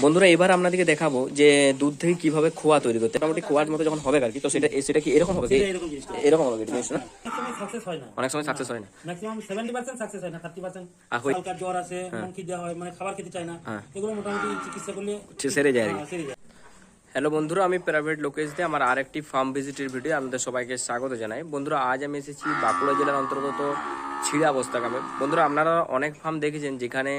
বন্ধুরা এবার আপনাদেরকে দেখাবো যে দুধ থেকে কীভাবে খোয়া তৈরি করতে মোটামুটি খোয়ার মতো যখন হবে আর কি তো সেটা সেটা কি এরকম হবে? কি? এরকম। হবে কি জিনিস না? অনেক সময় সাকসেস হয় না। হয় ম্যাক্সিমাম সেভেন্টি পার্সেন্ট সাকসেস হয় না থার্টি পার্সেন্ট আর হই- হালকা জ্বর আসে মনকি দেওয়া হয় মানে খাবার খেতে চায় না। হ্যাঁ। এগুলো মোটামুটি চিকিৎসা করলে সেরে যায় আর কি। হ্যাঁ, হ্যালো বন্ধুরা আমি প্রাইভেট লোকেশ দিয়ে আমার আরেকটি ফার্ম ভিজিটের ভিডিও আপনাদের সবাইকে স্বাগত জানাই। বন্ধুরা আজ আমি এসেছি বাঁকুড়া জেলার অন্তর্গত ছিড়া অবস্থা গ্রামে বন্ধুরা, আপনারা অনেক ফার্ম দেখেছেন যেখানে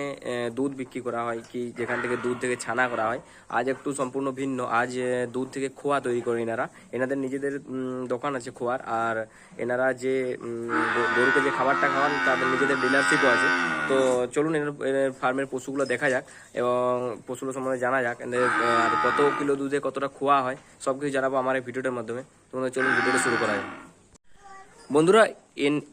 দুধ বিক্রি করা হয়, কি যেখান থেকে দুধ থেকে ছানা করা হয়। আজ একটু সম্পূর্ণ ভিন্ন। আজ দুধ থেকে খোয়া তৈরি করে এনারা। এনাদের নিজেদের দোকান আছে খোয়ার, আর এনারা যে গরুকে যে খাবারটা খাওয়ান, তাদের নিজেদের ডিলারশিপও আছে। তো চলুন এনার ফার্মের পশুগুলো দেখা যাক, এবং পশুগুলো সম্বন্ধে জানা যাক আর কত কিলো দুধে কতটা খোয়া হয় সব কিছু জানাব আমার এই ভিডিওটার মাধ্যমে। তোমাদের চলুন ভিডিওটা শুরু করা যাক। বন্ধুরা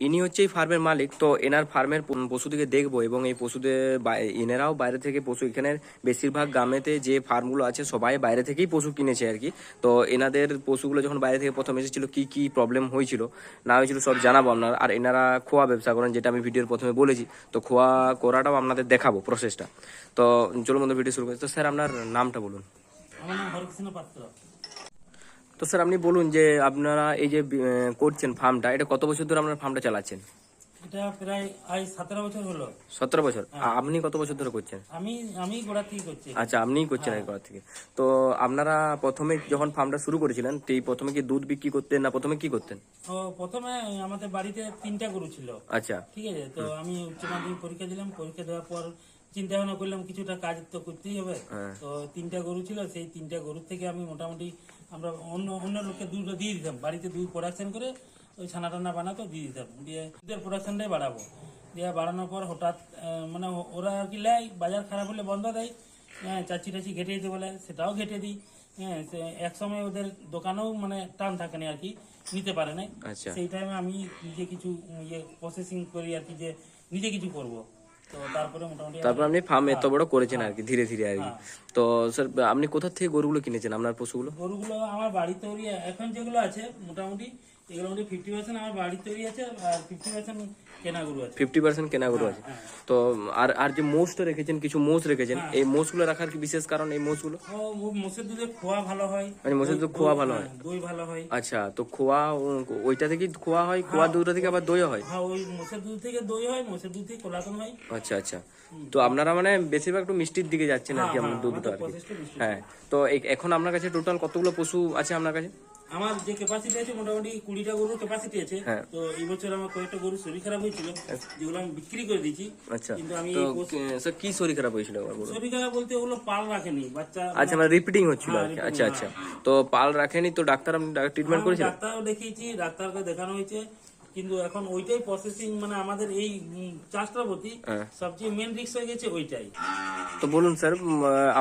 ইনি হচ্ছে এই ফার্মের মালিক, তো এনার ফার্মের প- পশুদিকে দেখব এবং এই পশুদের এনারাও বাইরে থেকে পশু এখানের বেশিরভাগ গ্রামেতে যে ফার্মগুলো আছে, সবাই বাইরে থেকেই পশু কিনেছে আর কি। তো এনাদের পশুগুলো যখন বাইরে থেকে প্রথম এসেছিল, কি কি প্রবলেম হয়েছিল, না হয়েছিল সব জানাব আপনার। আর এনারা খোয়া ব্যবসা করেন, যেটা আমি ভিডিওর প্রথমে বলেছি। তো খোয়া করাটাও আপনাদের দেখাবো প্রসেসটা তো চলুন বন্ধু ভিডিও শুরু করি। তো স্যার আপনার নামটা বলুন। তো স্যার আপনি বলুন যে আপনারা এই যে করছেন ফার্মটা এটা কত বছর ধরে আপনার ফার্মটা চালাচ্ছেন? এটা প্রায় আজ সতেরো বছর হলো। সতেরো বছর? আপনি কত বছর ধরে করছেন? আমি আমি গোড়া থেকে করছি। আচ্ছা আপনিই করছেন এই থেকে। তো আপনারা প্রথমে যখন ফার্মটা শুরু করেছিলেন তো এই প্রথমে কি দুধ বিক্রি করতেন না প্রথমে কি করতেন? তো প্রথমে আমাদের বাড়িতে তিনটা গরু ছিল। আচ্ছা। ঠিক আছে? তো আমি উচ্চ মাধ্যমিক পরীক্ষা দিলাম। পরীক্ষা দেওয়ার পর চিন্তা ভাবনা করলাম কিছুটা কাজ তো করতেই হবে। হ্যাঁ। তো তিনটা গরু ছিল। সেই তিনটা গরু থেকে আমি মোটামুটি আমরা অন্য অন্য লোককে দুধ দিয়ে দিতাম বাড়িতে দুধ প্রোডাকশন করে ওই ছানা টানা বানাতো দিয়ে দিতাম। দিয়ে দুধের প্রোডাকশনটাই বাড়াবো। দিয়ে বাড়ানোর পর হঠাৎ মানে ওরা আর কি লেয় বাজার খারাপ হলে বন্ধ দেয়। হ্যাঁ চাচি টাচি ঘেটে দিতে বলে সেটাও ঘেটে দিই। হ্যাঁ সে এক সময় ওদের দোকানেও মানে টান থাকে না আর কি নিতে পারে না আচ্ছা। সেই টাইমে আমি নিজে কিছু ইয়ে প্রসেসিং করি আর কি যে নিজে কিছু করব। তারপরে তারপর আপনি ফার্ম এত বড় করেছেন আর কি ধীরে ধীরে আর কি। তো স্যার আপনি কোথা থেকে গরুগুলো কিনেছেন আপনার পশুগুলো? গরুগুলো আমার বাড়ি তৈরি এখন যেগুলো আছে মোটামুটি এগুলো মধ্যে ফিফটি পার্সেন্ট আমার তৈরি আছে আর ফিফটি পার্সেন্ট কেনা আছে। ফিফটি পার্সেন্ট কেনা আছে। তো আর আর যে মোষটা রেখেছেন কিছু মোষ রেখেছেন এই মোষগুলো রাখার কি বিশেষ কারণ এই মোষগুলো? মোষের দুধে খোয়া ভালো হয়। মানে মোষের দুধ খোয়া ভালো হয়? হ্যাঁ, দই ভালো হয়। আচ্ছা তো খোয়া ওইটা থেকে খোয়া হয় খোয়া দুধটা থেকে আবার হয়? হ্যাঁ ওই মোষের দুধ থেকে দই হয় মোষের দুধ থেকে কোলাতন হয়। আচ্ছা আচ্ছা। তো আপনারা মানে বেশিরভাগ একটু মিষ্টির দিকে যাচ্ছেন আর কি আপনার দুধটা আর কি। হ্যাঁ তো এখন আপনার কাছে টোটাল কতগুলো পশু আছে আপনার কাছে? আমার যে ক্যাপাসিটি আছে মোটামুটি কুড়িটা গরুর ক্যাপাসিটি আছে। হ্যাঁ। তো এই বছর আমার কয়েকটা গরু শরীর খারাপ হয়েছিল যেগুলো আমি বিক্রি করে দিয়েছি। আচ্ছা। কিন্তু আমি স্যার কি শরীর খারাপ হয়েছিল? শরীর খারাপ বলতে ওগুলো পাল রাখেনি বাচ্চা আচ্ছা মানে রিপিটিং হচ্ছিল আর আচ্ছা আচ্ছা। তো পাল রাখেনি তো ডাক্তার আপনি ট্রিটমেন্ট করেছিলেন? ডাক্তারও দেখিয়েছি ডাক্তারকে দেখানো হয়েছে। কিন্তু এখন ওইটাই প্রসেসিং মানে আমাদের এই চাষটার প্রতি হ্যাঁ। সবচেয়ে মেন রিস্ক হয়ে গেছে ওইটাই। তো বলুন স্যার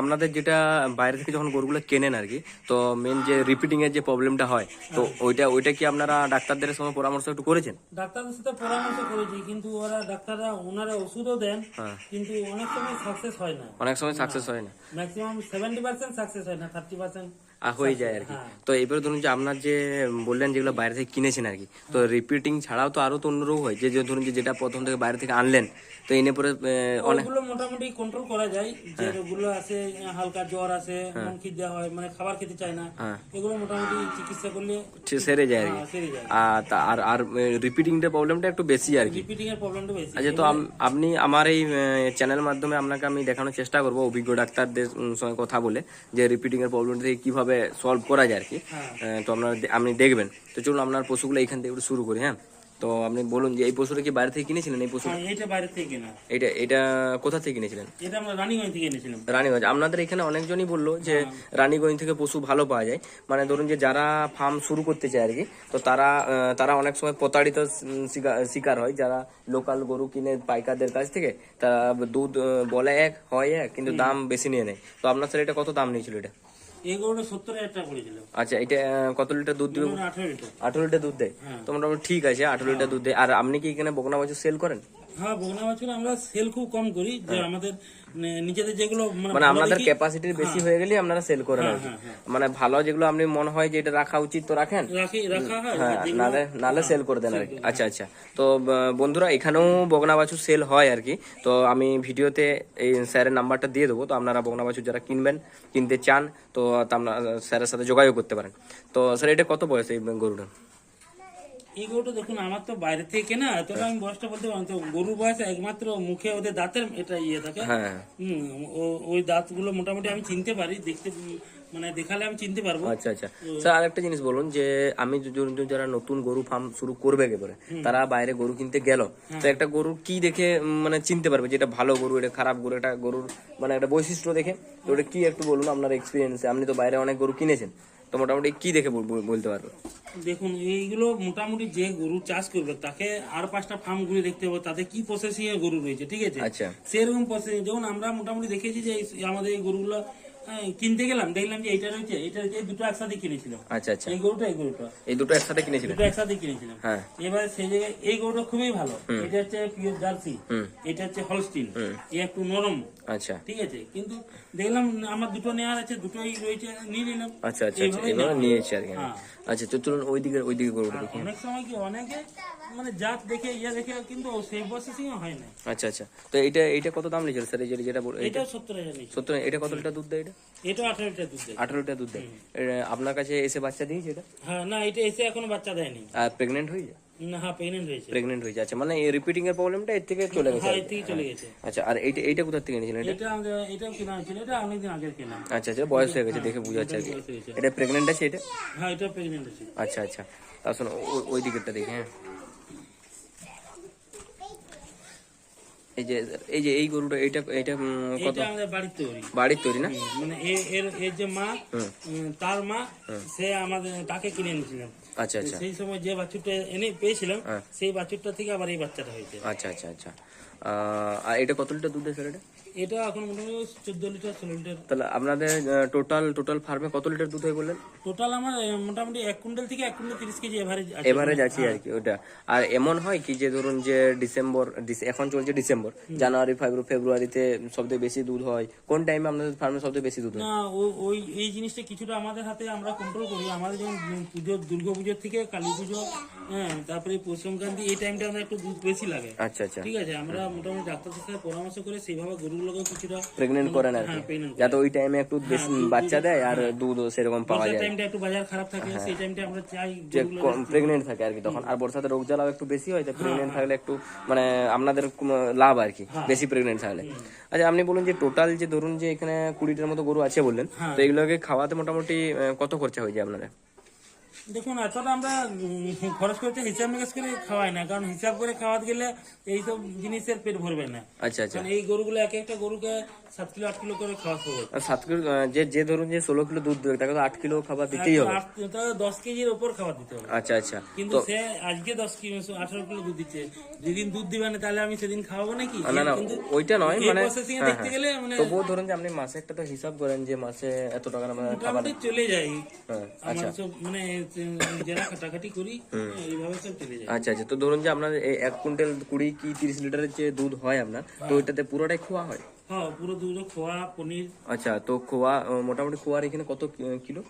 আপনাদের যেটা বাইরে থেকে যখন গরুগুলো কেনেন আর কি তো মেন যে রিপিটিং এর যে প্রবলেমটা হয় তো ওইটা ওইটা কি আপনারা ডাক্তারদের সঙ্গে পরামর্শ একটু করেছেন? ডাক্তারদের সাথে পরামর্শ করেছি কিন্তু ওরা ডাক্তাররা ওনারা ওষুধও দেন হ্যাঁ। কিন্তু অনেক সময় সাকসেস হয় না। অনেক সময় সাকসেস হয় না। ম্যাক্সিমাম সেভেন্টি পার্সেন্ট সাকসেস হয় না থার্টি পার্সেন্ট হয়ে যায় আর কি। তো এবারে ধরুন যে আপনার যে বললেন যেগুলো বাইরে থেকে কিনেছেন আর কি তো রিপিটিং ছাড়াও তো আরও তো অন্য রোগ হয়। যে ধরুন যে যেটা প্রথম থেকে বাইরে থেকে আনলেন তো এনে পরে আহ, অনেক মোটামুটি কন্ট্রোল করা যায়। যে হ্যাঁ। রোগগুলো আছে হালকা জ্বর আছে মন খিদ হয় মানে খাবার খেতে চায় না হ্যাঁ। এগুলো মোটামুটি চিকিৎসা করলে সেরে যায় আর কি। আর আর রিপিটিংটা প্রবলেমটা একটু বেশি আর কি। রিপিটিং এর প্রবলেমটা বেশি। আচ্ছা তো আপনি আমার এই চ্যানেল মাধ্যমে আপনাকে আমি দেখানোর চেষ্টা করব অভিজ্ঞ ডাক্তারদের সঙ্গে কথা বলে যে রিপিটিং এর প্রবলেমটা থেকে কীভাবে সলভ করা যায় আর কি হ্যাঁ। তো আপনারা আপনি দেখবেন। তো চলুন আপনার পশুগুলো এখান থেকে একটু শুরু করি হ্যাঁ? তো আপনি বলুন যে এই পশুটা কি বাইরে থেকে কিনেছিলেন? এই পশু হ্যাঁ, এটা বাইরে থেকে কেনা। এটা এটা কোথা থেকে কিনেছিলেন? এটা আমরা রানিগঞ্জ থেকে এনেছিলাম। রানীগঞ্জ। আপনাদের এখানে অনেকজনই বলল যে রানীগঞ্জ থেকে পশু ভালো পাওয়া যায়। মানে ধরুন যে যারা ফার্ম শুরু করতে চায় আর কি তো তারা তারা অনেক সময় প্রতারিত শিকার হয়। যারা লোকাল গরু কিনে পাইকারদের কাছ থেকে তারা দুধ বলে এক হয় এক কিন্তু দাম বেশি নিয়ে নেয়। তো আপনার স্যার এটা কত দাম নিয়েছিল এটা? এই গরুটা সত্তর হাজার টাকা পড়েছিল। আচ্ছা এটা কত লিটার দুধ দিবে? আঠারো লিটার। আঠারো লিটার দুধ দেয়? হ্যাঁ। তো মোটামুটি ঠিক আছে আঠারো লিটার দুধ দেয়। আর আপনি কি এখানে বকনা বাছুর সেল করেন? হ্যাঁ বগনা বাছুর আমরা সেল খুব কম করি যে আমাদের নিজেদের যেগুলো মানে ভালো আপনাদের ক্যাপাসিটির বেশি হয়ে। গেলে আপনারা সেল করেন হ্যাঁ, হ্যাঁ। মানে ভালো যেগুলো আপনি মনে হয় যে এটা রাখা উচিত তো রাখেন? রাখি রাখা হয় হ্যাঁ নালে নালে সেল করে দেন আর কি। আচ্ছা আচ্ছা। তো বন্ধুরা এখানেও বগনা বাছু সেল হয় আর কি। তো আমি ভিডিওতে এই স্যারের নাম্বারটা দিয়ে দেবো। তো আপনারা বগনা বাছু যারা কিনবেন কিনতে চান তো তা আপনারা স্যারের সাথে যোগাযোগ করতে পারেন। তো স্যার এটা কত বয়স এই গরুটা এই গরুটা দেখুন আমার তো বাইরে থেকে তবে আমি বয়সটা বলতে না। তো গরুর বয়স একমাত্র মুখে ওদের দাঁতের এটা ইয়ে থাকে। হ্যাঁ। ওই দাঁতগুলো মোটামুটি আমি চিনতে পারি দেখতে মানে দেখালে আমি চিনতে পারব। আচ্ছা আচ্ছা। স্যার আরেকটা জিনিস বলুন যে আমি যারা নতুন গরু ফার্ম শুরু করবে একেবারে তারা বাইরে গরু কিনতে গেল। তো একটা গরুর কি দেখে মানে চিনতে পারবে যে এটা ভালো গরু এটা খারাপ গরু এটা গরুর মানে একটা বৈশিষ্ট্য দেখে? তো ওটা কি একটু বলুন আপনার এক্সপিরিয়েন্সে আপনি তো বাইরে অনেক গরু কিনেছেন। তো মোটামুটি কি দেখে বল- বল- বলতে পারবে? দেখুন এইগুলো মোটামুটি যে গরু চাষ করবে তাকে আর পাঁচটা ফার্ম গুলি দেখতে হবে তাতে কি প্রসেসিং এর গরু রয়েছে ঠিক আছে? আচ্ছা। সেরকম প্রসেসিং যেমন আমরা মোটামুটি দেখেছি যে আমাদের এই গরুগুলো কিনতে গেলাম দেখলাম যে এইটা রয়েছে এটা রয়েছে দুটো একসাথে কিনেছিলাম। আচ্ছা আচ্ছা। এই গরুটা এই গরুটা। এই দুটো একসাথে কিনেছিলেন? দুটো একসাথে কিনেছিলাম। হ্যাঁ। এবারে সেই জায়গায় এই গরুটা খুবই ভালো। এটা হচ্ছে পিওর জার্সি। এটা হচ্ছে হলস্টিন এ একটু নরম। আচ্ছা। ঠিক আছে? কিন্তু দেখলাম আমার দুটো নেওয়ার আছে দুটোই রয়েছে নিয়ে নিলাম। আচ্ছা আচ্ছা আচ্ছা। এইভাবেই নিয়েছি আর কি। হ্যাঁ। আচ্ছা তো চলুন ওই দিকে ওই দিকে গরুটা দেখি। অনেক সময় কি অনেকে মানে জাত দেখে ইয়ে দেখে কিন্তু সেই প্রসেসিং হয় না। আচ্ছা আচ্ছা। তো এইটা এইটা কত দাম নিয়েছিল? স্যার এই যেটা এইটা এটাও সত্তর সত্তর এটা কত লিটার দুধ দেয় এটা? এটাও আঠারো লিটার দুধ দেয়। আঠারো লিটার দুধ দেয়। এটা আপনার কাছে এসে বাচ্চা দিয়েছে এটা? হ্যাঁ না এটা এসে এখনও বাচ্চা দেয়নি। আর প্রেগনেন্ট হয়ে যায় না হ্যাঁ প্রেগনেন্ট হয়েছে। প্রেগনেন্ট হয়ে যাচ্ছে মানে এই রিপিটিং এর প্রবলেমটা এর থেকে চলে গেছে হ্যাঁ আর এর কি। থেকে চলে গেছে। আচ্ছা আর এইটা এইটা কোথা থেকে নিয়েছিলেন এটা? এটা আমাদের এটাও কেনা হয়েছিল এটা অনেকদিন আগের কেনা। আচ্ছা আচ্ছা বয়স হয়ে গেছে দেখে বোঝা যাচ্ছে আর কি। বয়স হয়েছে। এটা প্রেগনেন্ট আছে এটা? হ্যাঁ এটা প্রেগনেন্ট আছে। আচ্ছা আচ্ছা তা শোনো ও- ওই দিকেরটা দেখি হ্যাঁ। এই যে এই যে এই গরুটা এটা এটা কত? আমাদের বাড়ির তৈরি। বাড়ির তৈরি না? মানে এর এর যে মা তার মা সে আমাদের তাকে কিনে এনেছিলাম। আচ্ছা আচ্ছা। সেই সময় যে বাছুরটা এনে পেয়েছিলাম হ্যাঁ। সেই বাছুরটা থেকে আবার এই বাচ্চাটা হয়েছে। আচ্ছা আচ্ছা আচ্ছা। আহ, আর এটা কত লিটার দুধ দেয় স্যার এটা এটা এখন মোটামুটি চোদ্দ লিটার ষোলো লিটার। তাহলে আপনাদের টোটাল টোটাল ফার্মে কত লিটার দুধ হয় বললেন? টোটাল আমার মোটামুটি এক কুইন্টাল থেকে এক কুইন্টাল তিরিশ কেজি এভারেজ এভারেজ আছে আর কি ওটা। আর এমন হয় কি যে ধরুন যে ডিসেম্বর এখন চলছে ডিসেম্বর। জানুয়ারি ফেব্রুয়ারি ফেব্রুয়ারিতে সবথেকে বেশি দুধ হয়। কোন টাইমে আপনাদের ফার্মে সবথেকে বেশি দুধ হয়? না ওই এই জিনিসটা কিছুটা আমাদের হাতে আমরা কন্ট্রোল করি। আমাদের যেমন পুজো দুর্গা পুজোর থেকে কালী পুজো হ্যাঁ তারপরে পৌষ সংক্রান্তি এই টাইমটা আমরা একটু দুধ বেশি লাগে। আচ্ছা আচ্ছা। ঠিক আছে আমরা মোটামুটি ডাক্তারদের সাথে পরামর্শ করে সেইভাবে কিছুটা প্রেগনেন্ট করেন আর কি। হ্যাঁ যাতে ওই টাইমে একটু বেশি বাচ্চা দেয় আর দুধ সেরকম পাওয়া যায়। টাইমটা একটু বাজার খারাপ থাকে সেই টাইমটা আমরা চাই যে প্রেগনেন্ট থাকে আর কি তখন। আর বর্ষাতে রোগ জ্বালাও একটু বেশি হয় তো প্রেগনেন্ট থাকলে একটু মানে আপনাদের লাভ আর কি বেশি প্রেগনেন্ট থাকলে। আচ্ছা আপনি বলুন যে টোটাল যে ধরুন যে এখানে কুড়িটার মতো গরু আছে বললেন তো এগুলোকে খাওয়াতে মোটামুটি কত খরচা হয়ে যায় আপনাদের? দেখুন এতটা আমরা খরচ করতে হিসাব নিকাশ করে খাওয়াই না। কারণ হিসাব করে খাওয়াতে গেলে এইসব জিনিসের পেট ভরবে না। আচ্ছা আচ্ছা। এই গরুগুলো এক একটা গরুকে সাত কিলো আট কিলো করে খাওয়াতে হবে সাত কিলো যে যে ধরুন যে ষোলো কিলো দুধ দেবে তাকে তো আট কিলো খাবার দিতেই হবে। দশ কেজির ওপর খাবার দিতে হবে। আচ্ছা আচ্ছা। কিন্তু সে আজকে দশ কিলো আঠারো কিলো দুধ দিচ্ছে। যেদিন দুধ দিবে না তাহলে আমি সেদিন খাওয়াবো নাকি? না না ওইটা নয় মানে হ্যাঁ, দেখতে গেলে মানে তবুও ধরুন যে আপনি মাসে একটা তো হিসাব করেন যে মাসে এত টাকার মানে খাবার চলে যায়। হ্যাঁ আমার মানে যারা খাটাখাটি করি এইভাবে সব চলে যায়। আচ্ছা আচ্ছা। তো ধরুন যে আপনার এক কুইন্টাল কুড়ি কি তিরিশ লিটারের যে দুধ হয় আপনার? তো ওইটাতে পুরোটাই খোয়া হয়? হ্যাঁ পুরো দুধ খোয়া পনির। আচ্ছা তো খোয়া মোটামুটি খোয়ার এখানে কত কিলো?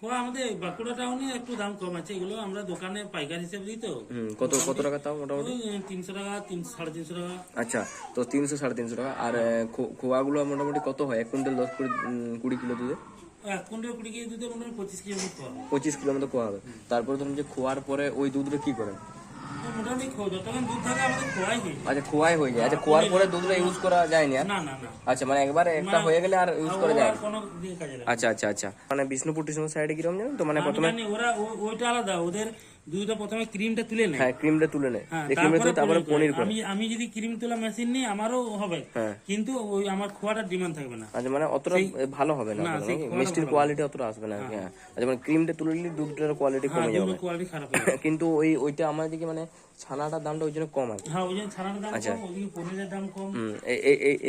খোয়া আমাদের বাঁকুড়া টাউনে একটু দাম কম আছে। এগুলো আমরা দোকানে পাইকারি হিসেবে দিই তো। কত কত টাকা তাও মোটামুটি? তিনশো টাকা তিন সাড়ে তিনশো টাকা। আচ্ছা তো তিনশো সাড়ে তিনশো টাকা। আর খোয়াগুলো মোটামুটি কত হয়? এক কুইন্টাল দশ কুড়ি কুড়ি কিলো দুধে পঁচিশ কেজি দুধ পাবো পঁচিশ কিলো মতো খোয়া হবে তারপরে ধরুন যে খোয়ার পরে ওই দুধটা কি করেন? হয়ে আচ্ছা খোয়াই হয়ে যায়। আচ্ছা খোয়ার পরে দুধটা ইউজ করা না? আচ্ছা মানে একবার একটা হয়ে গেলে আর ইউজ করা যায় না। আচ্ছা আচ্ছা আচ্ছা। মানে বিষ্ণুপুর টিষ্ণুপুর সাইডে কীরকম জানেন তো? মানে প্রথমে ওরা ওইটা আলাদা। ওদের দুধটা প্রথমে ক্রিমটা তুলে নেয়। হ্যাঁ ক্রিমটা তুলে নেয়। হ্যাঁ, ক্রিমটা তুলে তারপরে পনির করে। আমি আমি যদি ক্রিম তোলা মেশিন নিই আমারও হবে। হ্যাঁ। কিন্তু ওই আমার খোয়াটা ডিমান্ড থাকবে না। আচ্ছা মানে অতটা ভালো হবে না মিষ্টির কোয়ালিটি অতটা আসবে না হ্যাঁ। আচ্ছা মানে ক্রিমটা তুলে নিলে দুধটার কোয়ালিটি কমে যাবে। কোয়ালিটি খারাপ কিন্তু ওই ওইটা আমার দিকে মানে ছানাটার দামটা ওই জন্য কম আছে হ্যাঁ, আচ্ছা। দাম কম।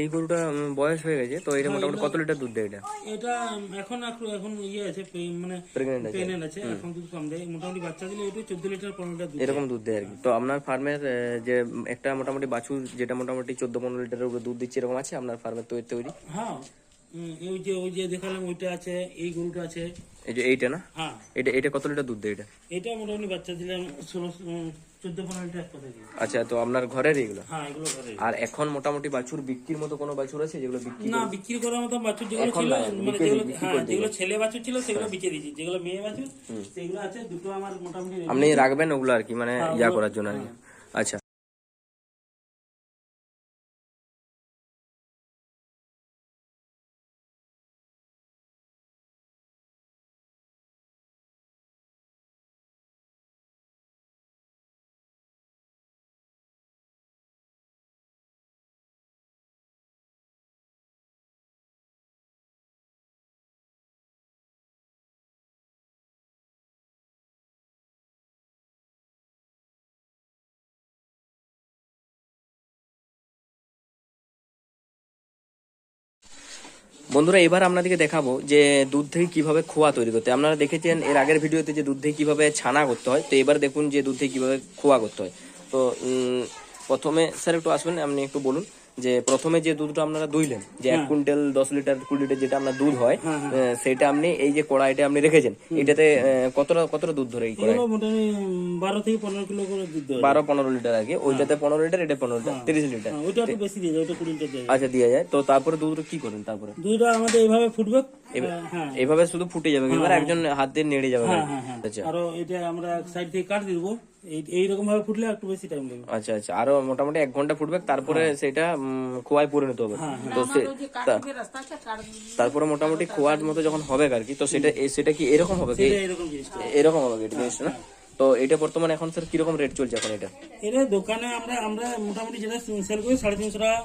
এই গরুটা বয়স হয়ে গেছে তো এটা হ্যাঁ, মোটামুটি কত লিটার দুধ দেয় এটা? এটা এখন এখন ইয়ে আছে মানে প্রেগনেন্ট আছে। এখন দুধ কম দেয়। মোটামুটি বাচ্চা দিলে এটা 14 লিটার 15 লিটার দুধ এরকম দুধ দেয় আর কি। তো আপনার ফার্মের যে একটা মোটামুটি বাছুর যেটা মোটামুটি 14 15 লিটারের উপরে দুধ দিচ্ছে এরকম আছে আপনার ফার্মের তৈরি তৈরি? হ্যাঁ ওই যে ওই যে দেখালাম ওইটা আছে এই গরুটা আছে। এই যে এইটা না? হ্যাঁ। এটা এটা কত লিটার দুধ দেয় এটা? এটা মোটামুটি বাচ্চা দিলে ষোলো আচ্ছা তো আপনার ঘরের এগুলো? হ্যাঁ আর এখন মোটামুটি বাছুর বিক্রির মতো কোনো বাছুর আছে যেগুলো বিক্রি না বিক্রি করার মতো বাছুর যেগুলো ছিল মানে যেগুলো হ্যাঁ যেগুলো ছেলে বাছুর ছিল সেগুলো বিচে দিয়েছি। যেগুলো মেয়ে বাছুর সেগুলো আছে দুটো আমার মোটামুটি আপনি রাখবেন ওগুলো আর কি মানে ইয়া করার জন্য আর কি। আচ্ছা। বন্ধুরা, এবার আপনাদেরকে দেখাবো যে দুধ থেকে কীভাবে খোয়া তৈরি করতে আপনারা দেখেছেন এর আগের ভিডিওতে যে দুধ থেকে কীভাবে ছানা করতে হয়, তো এবার দেখুন যে দুধ থেকে কীভাবে খোয়া করতে হয়। তো প্রথমে স্যার একটু আসবেন, আপনি একটু বলুন। যে প্রথমে যে দুধটা আপনারা দুইলেন যে এক কুইন্টাল দশ লিটার কুড়ি লিটার যেটা আপনার দুধ হয় সেটা আপনি এই যে কড়াইটা আপনি রেখেছেন এটাতে কতটা কতটা দুধ ধরে এই কড়াই বারো থেকে পনেরো কিলো করে দুধ বারো পনেরো লিটার আর কি ওইটাতে পনেরো লিটার এটা পনেরো লিটার তিরিশ লিটার। হ্যাঁ, ওইটা একটু বেশি দিয়ে যায় ওইটা কুড়ি লিটার আচ্ছা দিয়ে যায়। তো তারপরে দুধটা কি করেন তারপরে? দুধটা আমাদের এইভাবে ফুটবে। হ্যাঁ এভাবে শুধু ফুটে যাবে এবার একজন হাত দিয়ে নেড়ে যাবে। হ্যাঁ হ্যাঁ হ্যাঁ। আচ্ছা। আরও এটা আমরা এক সাইড থেকে কাট দিব। এইরকম ভাবে ফুটলে একটু বেশি টাইম লাগবে। আচ্ছা আচ্ছা। আরও মোটামুটি এক ঘণ্টা ফুটবে তারপরে সেটা উম, খোয়ায় পরিণত হবে। তো তারপরে মোটামুটি খোয়ার মতো যখন হবে আর কি তো সেটা সেটা কি এরকম হবে এরকম হবে জিনিসটা না? তো এটা বর্তমানে এখন স্যার কীরকম রেট চলছে এখন এটা? এটা দোকানে আমরা আমরা মোটামুটি যেটা সেল করি সাড়ে তিনশো টাকা।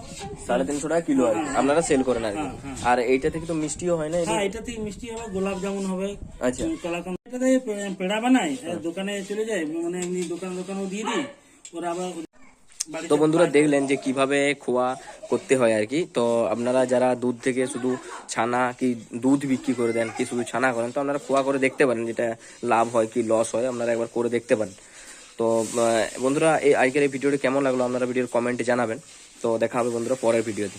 সাড়ে তিনশো টাকা কিলো আর কি। আপনারা সেল করেন আর কি। আর এইটা থেকে তো মিষ্টিও হয় না এটা? হ্যাঁ এটা থেকে মিষ্টি হবে গোলাপ জামুন হবে। আচ্ছা। কালাকান থেকে পে- পেড়া বানাই আর দোকানে চলে যায় মানে এমনি দোকান দোকানও দিয়ে দিই ওরা আবার তো বন্ধুরা দেখলেন যে কীভাবে খোয়া করতে হয় আর কি। তো আপনারা যারা দুধ থেকে শুধু ছানা কি দুধ বিক্রি করে দেন কি শুধু ছানা করেন তো আপনারা খোয়া করে দেখতে পারেন যেটা লাভ হয় কি লস হয় আপনারা একবার করে দেখতে পারেন। তো বন্ধুরা এই আজকের এই ভিডিওটি কেমন লাগল আপনারা ভিডিওর কমেন্টে জানাবেন। তো দেখা হবে বন্ধুরা পরের ভিডিওতে।